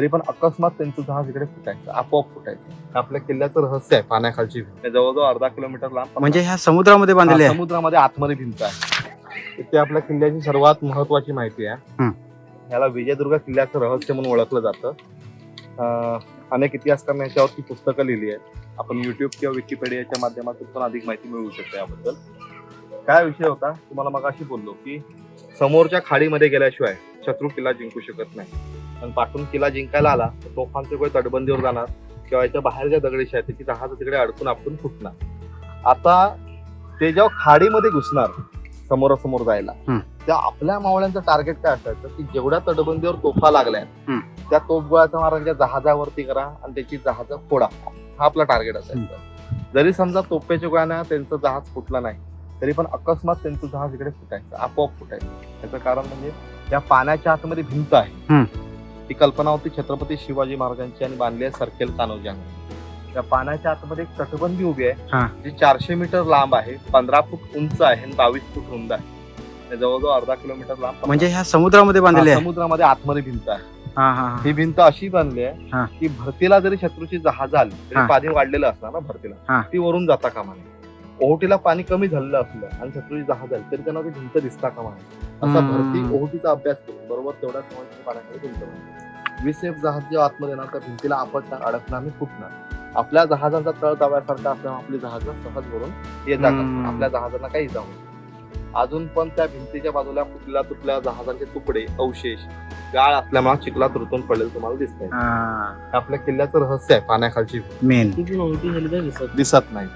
तरी पण अकस्मात त्यांचं जहाज इकडे फुटायचं आपोआप फुटायचं. आपल्या किल्ल्याचं रहस्य आहे पाण्याखालची भिंत. हे जवळजवळ अर्धा किलोमीटर लांब म्हणजे ह्या समुद्रामध्ये बांधलेले आहे. समुद्रामध्ये आतमध्ये भिंत आहे. ते आपल्या किल्ल्याची सर्वात महत्वाची माहिती आहे. हम्म. याला विजयदुर्ग किल्ल्याचं रहस्य म्हणून ओळखलं जातं. अं, अनेक इतिहासकारांनी याच्यावरती पुस्तकं लिहिली आहेत. आपण युट्यूब किंवा विकिपीडियाच्या माध्यमातून पण अधिक माहिती मिळवू शकतो याबद्दल. काय विषय होता? तुम्हाला मग अशी बोललो की समोरच्या खाडीमध्ये गेल्याशिवाय शत्रू किल्ला जिंकू शकत नाही. पण पाठून किल्ला जिंकायला आला तर तोफांचे तटबंदीवर जाणार. किंवा याच्या बाहेर ज्या दगडीशी आहेत त्याची जहाज तिकडे अडकून आपटून फुटणार. आता ते जेव्हा खाडीमध्ये घुसणार समोरासमोर जायला. त्या आपल्या मावळ्यांचं टार्गेट काय असायचं? की जेवढ्या तटबंदीवर तोफा लागल्या. त्या तोफ गोळ्याचा मारा त्यांच्या जहाजावरती करा आणि त्याची जहाज फोडा. हा आपला टार्गेट असायचा. जरी समजा तोफेच्या गोळ्यानं त्यांचं जहाज फुटलं नाही तरी पण अकस्मात त्यांचं जहाज इकडे फुटायचं आपोआप फुटायचं. त्याचं कारण म्हणजे त्या पाण्याच्या आतमध्ये भिंत आहे. ती कल्पना होती छत्रपती शिवाजी महाराजांची आणि बांधली आहे सरखेल कान्होजांनी त्या पाण्याच्या आतमध्ये एक तटबंदी उभी. आहे जी चारशे मीटर लांब आहे पंधरा फूट उंच आहे आणि बावीस फूट रुंद आहे जवळजवळ अर्धा किलोमीटर लांब म्हणजे ह्या समुद्रामध्ये बांधलेले आहे समुद्रामध्ये आतमध्ये भिंत आहे हा हा हा. ही भिंत अशी बांधली. आहे की भरतीला जरी शत्रूची जहाज आली. तरी पाणी वाढलेलं असणार ना. भरतीला ती वरून जाता कामा नये ओहोटीला पाणी कमी झालेलं असलं आणि शत्रूची जहाज आली तरी त्यांना ती भिंत दिसता कामा नये असा. भरती ओहोटीचा अभ्यास करून बरोबर तेवढ्या समोरच्या पाण्याकडे भिंत बांधली. विसेफ जहाज जेव्हा आतमध्ये येणार त्या भिंतीला आपटणार अडकणार आणि फुटणार आपल्या जहाजांचा तळ दाव्यासारखा असल्यामुळे आपली जहाज सहज भरून ये जा हम्म. करतात. आपल्या जहाजांना काही जाऊ अजून पण त्या भिंतीच्या बाजूला फुटल्या तुटल्या जहाजांचे तुकडे अवशेष गाळ असल्यामुळे चिखलात रुतून पडलेलं तुम्हाला दिसतंय हा आपल्या किल्ल्याचं रहस्य आहे पाण्याखालची. मेन नव्हती झाली तर दिसत दिसत नाही